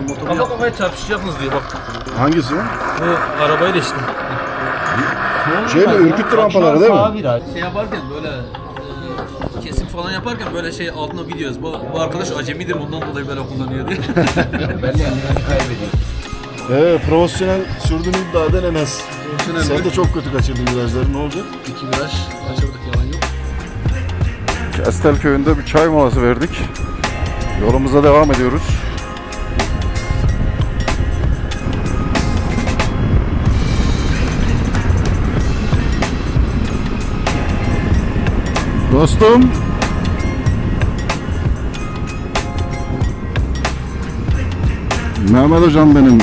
motoru Kafa yap. kafaya çarpışacaksınız diyor bak. Hangisi? Bu arabayla işte. Şeyle ürküttü rampaları değil mi? Şey yaparken böyle e, kesim falan yaparken böyle şey altına gidiyoruz. Bu, bu arkadaş acemidir ondan dolayı böyle kullanıyor diye. Ben de eldivenimi kaybediyorum. Evet, profesyonel sürdüğünü iddia. Profesyonel Sen de çok kötü kaçırdın virajları. Ne olacak? İki viraj kaçırdık yalan yok. Kestel köyünde bir çay molası verdik. Yolumuza devam ediyoruz. Dostum. Mehmet hocam benim.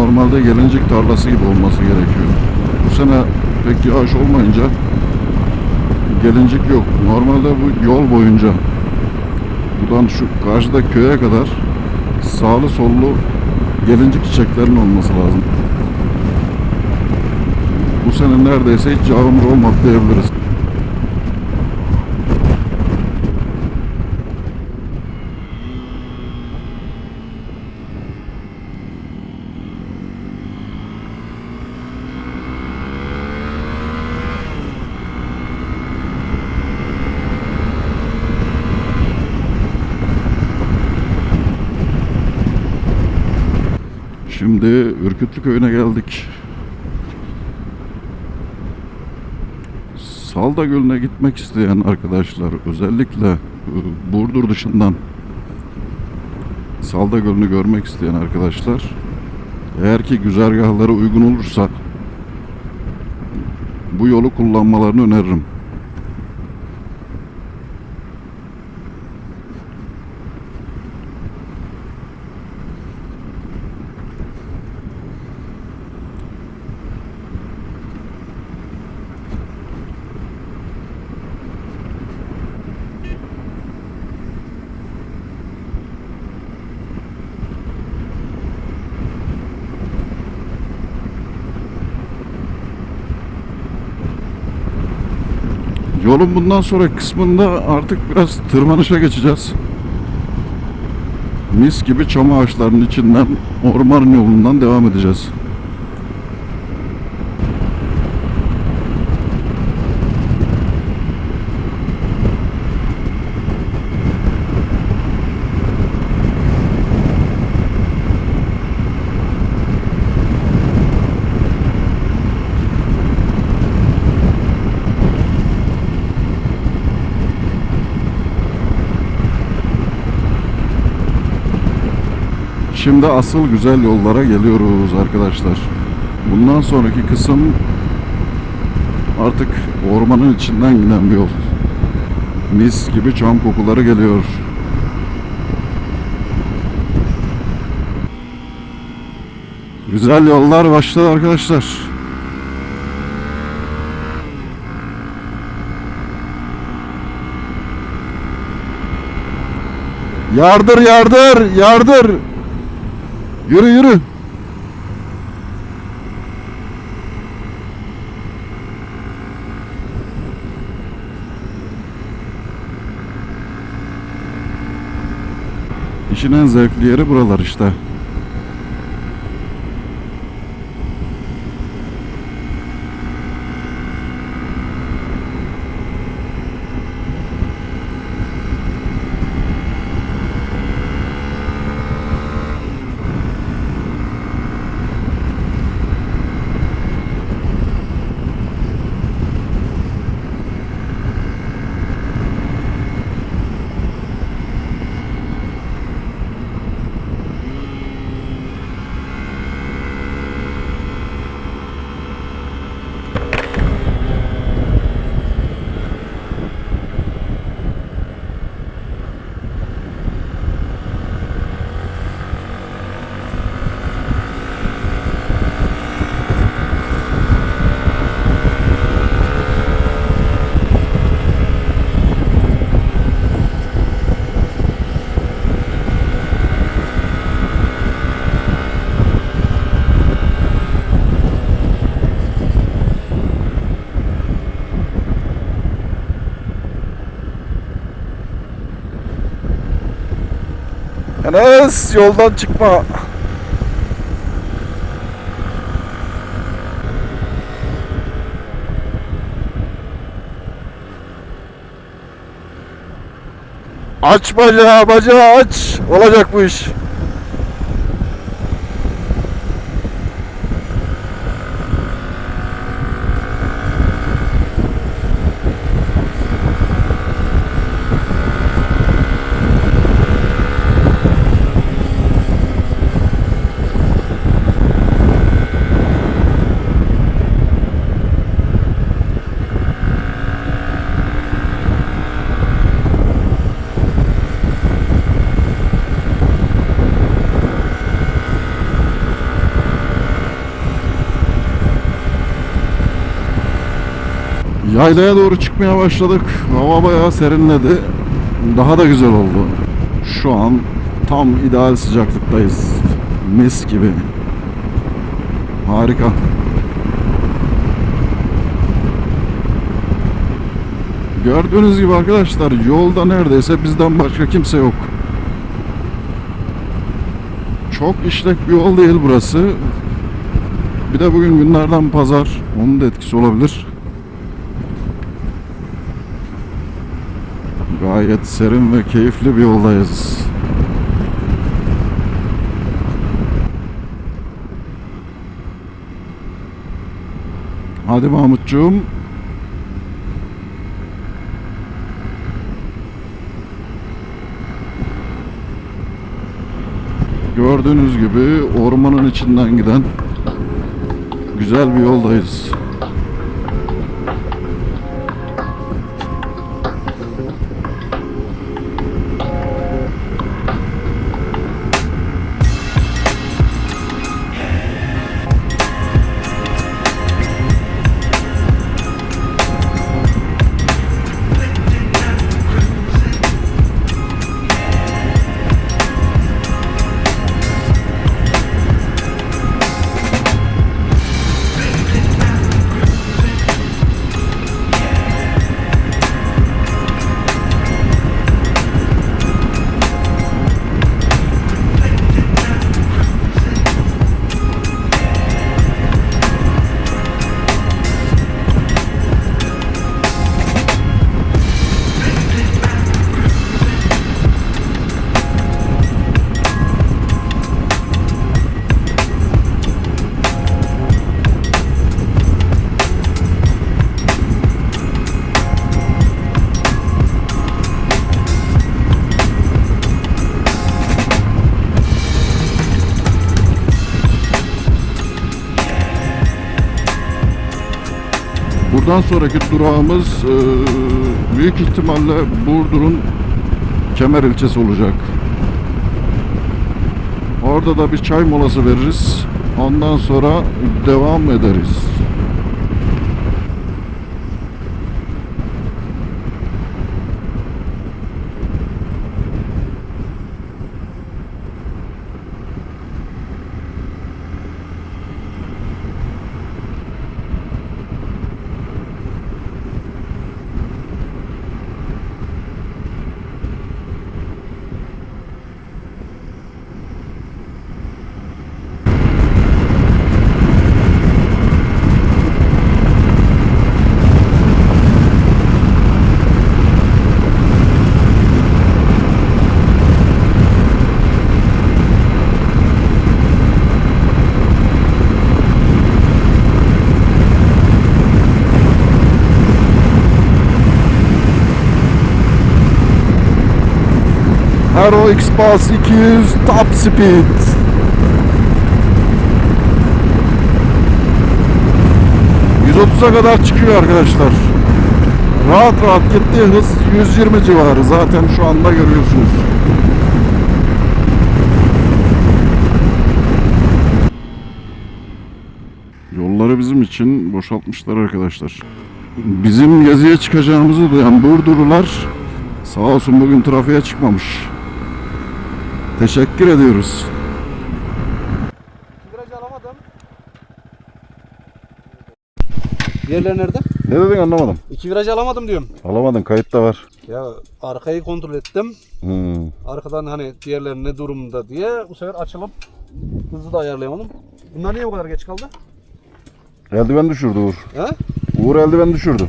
Normalde gelincik tarlası gibi olması gerekiyor. Bu sene pek yağış olmayınca gelincik yok. Normalde bu yol boyunca buradan şu karşıda köye kadar sağlı sollu gelincik çiçeklerin olması lazım. Bu sene neredeyse hiç yağmur olmadı diyebiliriz. Şimdi Ürkütlü köyüne geldik. Salda Gölü'ne gitmek isteyen arkadaşlar özellikle Burdur dışından Salda Gölü'nü görmek isteyen arkadaşlar eğer ki güzergahları uygun olursa bu yolu kullanmalarını öneririm. Yolun bundan sonra kısmında artık biraz tırmanışa geçeceğiz. Mis gibi çam ağaçlarının içinden orman yolundan devam edeceğiz. Şimdi asıl güzel yollara geliyoruz arkadaşlar. Bundan sonraki kısım artık ormanın içinden giden bir yol. Mis gibi çam kokuları geliyor. Güzel yollar başladı arkadaşlar. Yardır yardır yardır. Yürü yürü. İşin en zevkli yeri buralar işte. Enes yoldan çıkma. Aç bacağı bacağı aç. Olacak bu iş. Yaylaya doğru çıkmaya başladık. Hava bayağı serinledi. Daha da güzel oldu. Şu an tam ideal sıcaklıktayız. Mis gibi. Harika. Gördüğünüz gibi arkadaşlar yolda neredeyse bizden başka kimse yok. Çok işlek bir yol değil burası. Bir de bugün günlerden pazar. Onun da etkisi olabilir. Gayet serin ve keyifli bir yoldayız. Hadi Mahmutcuğum. Gördüğünüz gibi ormanın içinden giden güzel bir yoldayız. Buradan sonraki durağımız e, büyük ihtimalle Burdur'un Kemer ilçesi olacak. Orada da bir çay molası veririz. Ondan sonra devam ederiz. Hero X-Pass 200 Top Speed. ...130'a kadar çıkıyor arkadaşlar. Rahat rahat gittiği hız 120 civarı. Zaten şu anda görüyorsunuz. Yolları bizim için boşaltmışlar arkadaşlar. Bizim geziye çıkacağımızı duyan Burdurlular sağ olsun bugün trafiğe çıkmamış. Teşekkür ediyoruz. Virajı alamadım. Diğerleri nerede? Ne dedin anlamadım. İki viraj alamadım diyorum. Alamadın kayıtta var. Ya arkayı kontrol ettim. Hmm. Arkadan hani diğerleri ne durumda diye bu sefer açılıp hızı da ayarlayamadım. Bunlar niye bu kadar geç kaldı? Eldiven düşürdü Uğur. He? Uğur eldiven düşürdü.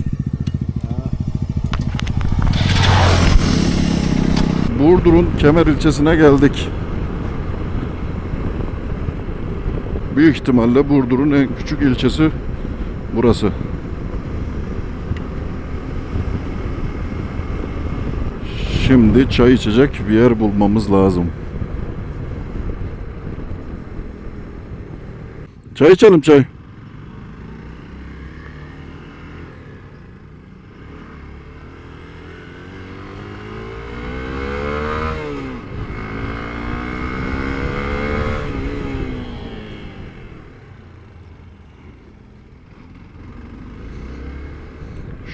Burdur'un Kemer ilçesine geldik. Büyük ihtimalle Burdur'un en küçük ilçesi burası. Şimdi çay içecek bir yer bulmamız lazım. Çay içelim çay.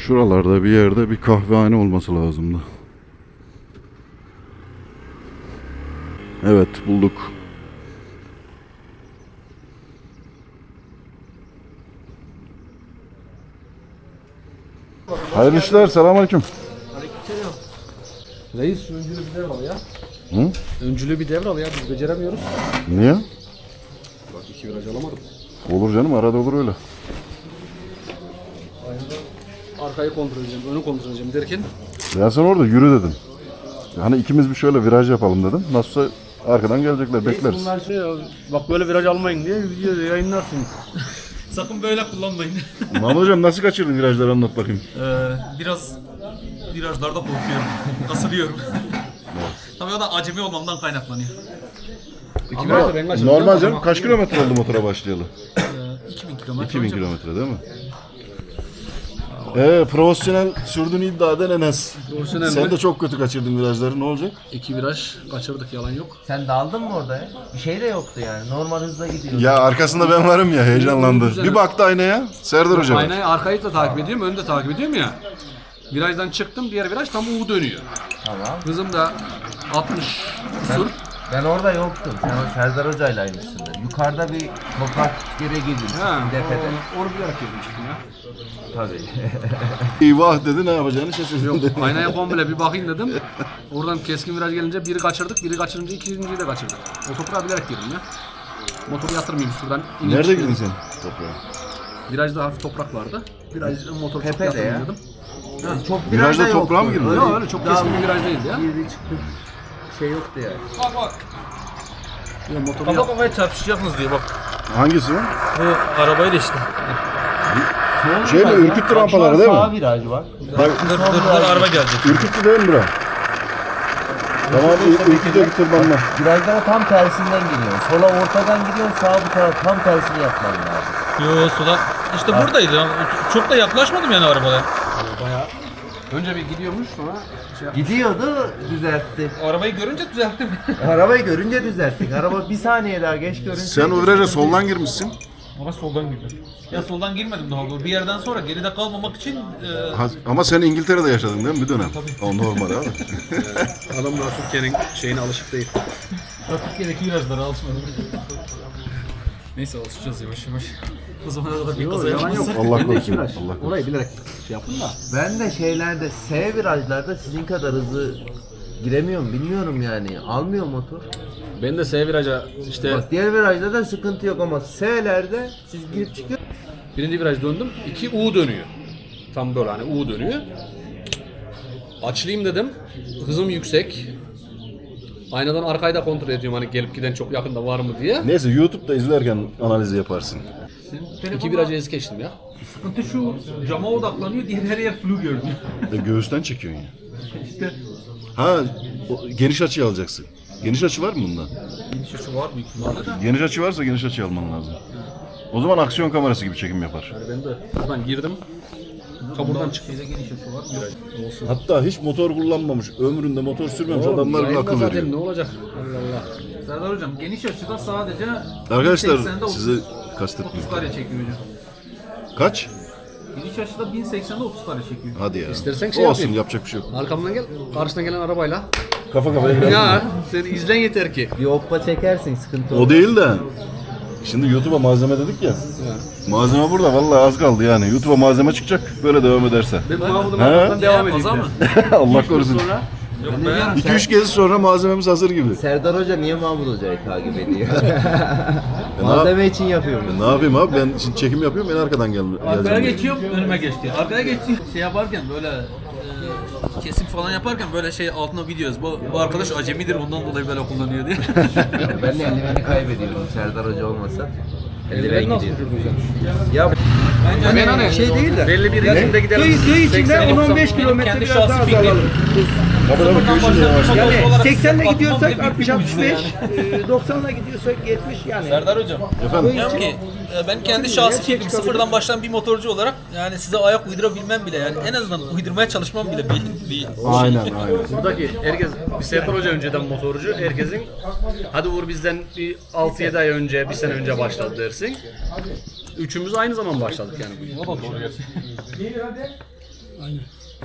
Şuralarda bir yerde bir kahvehane olması lazımdı. Evet bulduk. Hayırlı işler, selamünaleyküm. Reis şu öncülü bir devral ya. Hı? Öncülü bir devral ya biz beceremiyoruz. Niye? Bak iki viraj alamadım. Olur canım, arada olur öyle. Arkayı kontrol edeceğim, önü kontrol edeceğim derken Ben sen orada yürü dedim. Hani ikimiz bir şöyle viraj yapalım dedim. Nasılsa arkadan gelecekler, bekleriz. bunlar şey ya, bak böyle viraj almayın diye video yayınlarsın. Sakın böyle kullanmayın. Mahmut hocam nasıl kaçırdın virajları anlat bakayım. Ee, biraz virajlarda korkuyorum. Kasılıyorum. Tabii o da acemi olmamdan kaynaklanıyor. İki ben kaçırdım. Normal canım kaç kilometre oldu motora başlayalı? Ee, 2000 kilometre 2000 olacak. kilometre değil mi? Ee, profesyonel sürdüğünü iddia eden Enes. Profesyonel Sen mi? de çok kötü kaçırdın virajları ne olacak? İki viraj kaçırdık yalan yok. Sen daldın mı orada ya? Bir şey de yoktu yani. Normal hızla gidiyor. Ya arkasında ben varım ya heyecanlandı. Bir baktı aynaya Serdar Hoca var. Aynayı arkayı da takip ediyorum, önü de takip ediyorum ya. Virajdan çıktım, diğer viraj tam U dönüyor. Tamam. Hızım da 60 kusur. Ben orada yoktum. Sen o Serdar Hoca'yla aynısın. Yukarıda bir toprak yere girdin. Ha, Depede. onu, bilerek çıktım ya. Tabii. Eyvah dedi ne yapacağını şaşırdın dedi. Aynaya komple bir bakayım dedim. Oradan keskin viraj gelince biri kaçırdık, biri kaçırınca ikinciyi de kaçırdık. O toprağa bilerek girdim ya. Motoru yatırmayayım şuradan. ineyim Nerede çıkayım. girdin sen? Toprağa. Virajda hafif toprak vardı. Viraj motoru çok Tepede yatırmayayım ya. dedim. Çok Virajda virajda toprağa mı girdin? Yok öyle çok keskin bir viraj değildi ya. Girdi çıktı. Şey yoktu yani. Bak bak. Yok, motoru Kafa yat- kafaya çarpışacaksınız diye bak. Hangisi o? Bu arabayla işte. Şey mi ürküttü rampaları değil Sağ mi? viraj var. Bak Dur dur dur araba gelecek. ürküttü değil mi bura? Tamam ür- ürküttü bir tırmanma. Virajlara tam tersinden gidiyorsun. Sola ortadan gidiyorsun. Sağ bu taraf tam tersini yapman lazım. Yo sola. İşte buradaydı. ya. Çok da yaklaşmadım yani arabaya. Önce bir gidiyormuş sonra şey Gidiyordu düzeltti. Arabayı görünce düzelttim. Arabayı görünce düzelttik. Araba bir saniye daha geç görünce. Sen o viraja soldan girmişsin. Ama soldan girdim. Ya soldan girmedim daha doğru. Bir yerden sonra geride kalmamak için e, Ha, ama sen İngiltere'de yaşadın değil mi bir dönem? O normal abi. Adamlar Türkiye'nin şeyine alışık değil. Ya Türkiye'deki virajlara alışmadım. Neyse alışacağız yavaş yavaş. O zamana kadar bir kaza yapmazsak. Allah korusun. Allah korusun. Orayı bilerek şey yaptım da. Ben de şeylerde S virajlarda sizin kadar hızlı giremiyorum bilmiyorum yani. Almıyor motor. Ben de S viraja işte Bak diğer virajda da sıkıntı yok ama S'lerde siz girip çıkıyor. birinci viraj döndüm. iki U dönüyor. Tam böyle hani U dönüyor. Açılayım dedim. Hızım yüksek. Aynadan arkayı da kontrol ediyorum hani gelip giden çok yakında var mı diye. Neyse YouTube'da izlerken analizi yaparsın. İki virajı ez geçtim ya. Sıkıntı şu cama odaklanıyor diğer her yer flu görünüyor. E, göğüsten çekiyorsun ya. işte Ha o, geniş açı alacaksın. Geniş açı var mı bunda? geniş açı var büyük ihtimalle de. Geniş açı varsa geniş açı alman lazım. O zaman aksiyon kamerası gibi çekim yapar. Ben de buradan girdim. Kaburdan çıktım. Şeyde geniş açı var. Olsun. Hatta hiç motor kullanmamış, ömründe motor sürmemiş adamlar bile akıl zaten veriyor. ne olacak? Allah Allah. Serdar hocam geniş açıda sadece Arkadaşlar 1080'de 30 size 30 kastetmiyorum. kare çekiyor hocam. Kaç? Geniş açıda 1080'de 30 kare çekiyor. Hadi ya. İstersen şey Olsun yapayım. yapacak bir şey yok. Arkamdan gel. Karşına gelen arabayla. Kafa kafaya girer. Ya sen izlen yeter ki. Bir hoppa çekersin sıkıntı O olmaz. değil de Şimdi YouTube'a malzeme dedik ya. Malzeme burada vallahi az kaldı yani. YouTube'a malzeme çıkacak böyle devam ederse. Ben Mahmut'un He? arkasından devam edeyim. De. mı? Allah korusun. Sonra Yok be. 2-3 kez sonra malzememiz hazır gibi. Serdar Hoca niye Mahmut Hoca'yı takip ediyor? E, Malzeme için yapıyor mu? ne yapayım abi ben şimdi çekim yapıyorum en arkadan gel Arkaya geçiyorum önüme geçti. Arkaya geçti. Şey yaparken böyle e, kesim falan yaparken böyle şey altına gidiyoruz. Bu, bu arkadaş acemidir ondan dolayı böyle kullanıyor diye. Ben de eldiveni kaybediyorum Serdar Hoca olmasa. Eldiven nasıl gidiyor. Ya Ben hani şey değil de. belli bir ritimde gidelim. Köy, köy içinde 80-90 10-15 kilometre biraz daha azalalım. Tabii köy içinde yavaş. Yani olarak 80 ile atmam gidiyorsak bile bir 60-65, ucuna yani. e, 90 ile gidiyorsak 70 yani. Serdar hocam. Efendim Diyorum ki e, ben kendi şahsi fikrim sıfırdan başlayan bir motorcu olarak yani size ayak uydurabilmem bile yani en azından uydurmaya çalışmam bile bir, bir aynen aynen. Buradaki herkes bir Serdar Hoca önceden motorcu. Herkesin hadi Uğur bizden bir 6-7 ay önce, bir sene önce başladı dersin. Üçümüz aynı zaman başladık yani bu işe.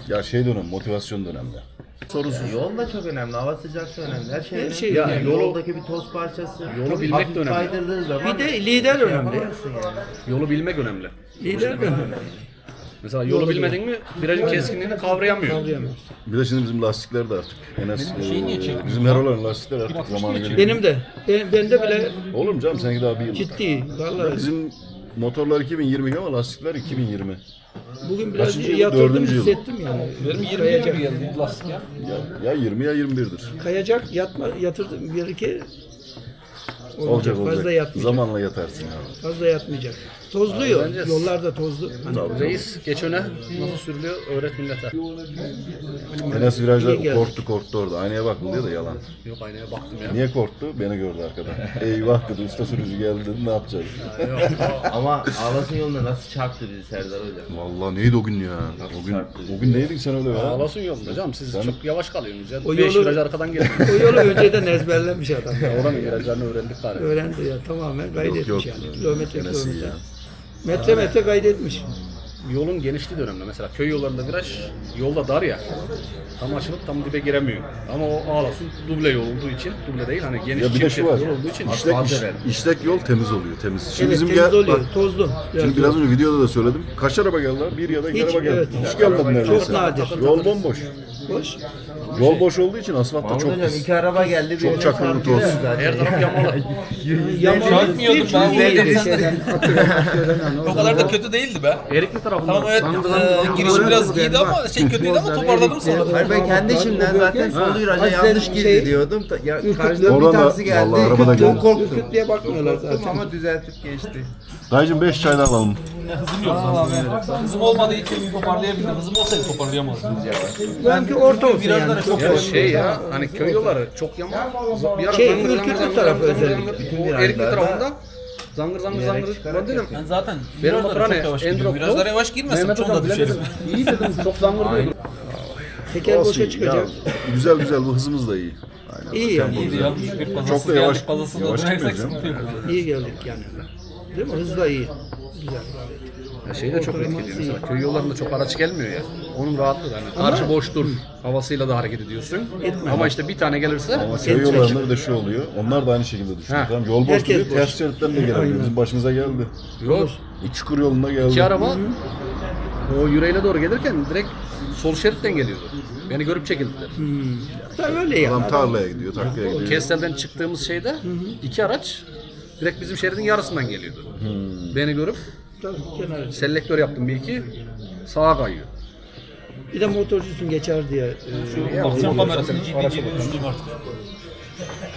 Ya şey dönem motivasyon dönemde. Sorusu. Yol da çok önemli. Hava sıcaklığı önemli. Her şey önemli. şey Ya, yani yolu- yoldaki bir toz parçası. Yolu bilmek hafif de önemli. kaydırdığı zaman Bir de lider önemli. Yolu bilmek önemli. Lider de önemli. Mesela yolu bilmedin mi virajın keskinliğini kavrayamıyor. Bir de şimdi bizim lastikler de artık. Enes, e, bizim her olan lastikler artık zamanı geliyor. Benim de. Ben, bende bile Olur mu canım seninki daha bir yıl. ciddi. Vallahi Bizim motorlar 2020 ama lastikler 2020. bugün biraz Kaçıncı yıl? yatırdım Dördüncü yıl. hissettim yani. Benim 20 kayacak. gibi geldi lastik ya. Ya, ya 20 ya 21'dir. Kayacak yatma yatırdım bir iki Olacak Fazla olacak. yatmayacak. Zamanla yatarsın abi. Fazla yatmayacak. Tozluyor. bence- Yollarda tozlu. Hani Reis geç öne nasıl sürülüyor öğret millete. Enes virajda İyi geldi. korktu korktu orada. Aynaya bakın diyor da yalan. Yok aynaya baktım ya. Niye korktu? Beni gördü arkadan. Eyvah dedi usta sürücü geldi dedi ne yapacağız? ama Ağlasın yolunda nasıl çarptı bizi Serdar Hoca? Vallahi neydi o gün ya? O gün, o gün neydin sen öyle ya? Ağlasın yolunda canım siz çok yavaş kalıyorsunuz ya. O 5 yolu- viraj arkadan geliyorsunuz. o yolu önceden ezberlemiş adam. Oranın virajlarını öğrendik galiba. Öğrendi ya tamamen kaydetmiş yok. yani. Kilometre iyi kilometre. ya. Metre metre kaydetmiş. Yolun genişliği de önemli. Mesela köy yollarında viraj yolda dar ya. Tam açılıp tam dibe giremiyor. Ama o ağlasın duble yol olduğu için, duble değil hani geniş Ya bir de var. yol olduğu için İşlek, Asfalt iş- işlek yol temiz oluyor temiz. Şimdi Evet bizim temiz gel, oluyor. bak, Tozlu. Şimdi biraz önce videoda da söyledim. Kaç araba geldi? Bir ya da iki Hiç, araba geldi. evet. Hiç gelmedi neredeyse. Çok nadir. Yol bomboş. boş. Yol boş olduğu için asfalt da Mahmut çok Hocam pis. iki araba geldi. Çok çarpıyor toz. her taraf yamalı. Yamalı Çarpmıyordum ben. şeyden. O kadar da kötü değildi be. Erikli tarafında. Tamam evet e, giriş biraz iyiydi ama şey kötüydü ama toparladım sonra. Hayır ben kendi işimden zaten sol viraja yanlış girdi Şey- diyordum. Ya, karşıdan bir taksi geldi. Çok korktum. Ürkütlüğe bakmıyorlar zaten. Ama düzeltip geçti. Dayıcım 5 çay daha alalım. Hızım yok. Hızım olmadığı için toparlayabildim. Hızım olsaydı toparlayamazdım. Benimki orta olsun yani. Çok Ya şey ya hani köy yolları çok yamalı. Bir ara Şey, zangır zangır zangır tarafı zangır özellikle. zangır. Bütün O virajlarda Erikli tarafında zangır zangır Bilerek zangır. çıkarak Ben dedim Ben zaten benim virajlara çok yavaş gidiyorum. Virajlara yavaş girmesem Mehmet çoğunda Hocam bile düşerim. dedim. İyi dedim çok zangır diyordum. Teker boşa çıkacak. Ya, güzel güzel bu hızımız da iyi. Aynen. İyi yani. İyiydi ya. Çok da yavaş- yavaş gitmiyoruz. İyi geldik yani. Değil mi? Hız da iyi. Güzel gayet. Ya şey de çok etkili mesela köy yollarında çok araç gelmiyor ya. Onun rahatlığı da hani karşı boş dur havasıyla da hareket ediyorsun. Ama işte bir tane gelirse Ama köy yollarında bir de şu oluyor. Onlar da aynı şekilde düşünüyor. Ha. Tamam yol boş Herkes duruyor. boş. Ters şeritten de gelebiliyor. Bizim başımıza geldi. yok. Bu çukur yolunda geldi. İki araba o yüreğine doğru gelirken direkt sol şeritten geliyordu. Beni görüp çekildiler. Tabii öyle ya. Adam tarlaya gidiyor, takkaya gidiyor. Kestel'den çıktığımız şeyde iki araç direkt bizim şeridin yarısından geliyordu. Beni görüp Kenarı. selektör yaptım bir iki sağa kayıyor. Bir de motorcusun geçer diye. e, Aksiyon kamerası ciddi ciddi düşündüm artık.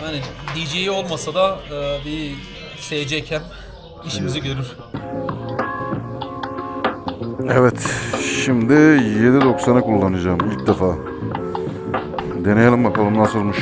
Yani DJ'i olmasa da e, bir SC cam işimizi görür. Evet, şimdi 7.90'ı kullanacağım ilk defa. Deneyelim bakalım nasılmış.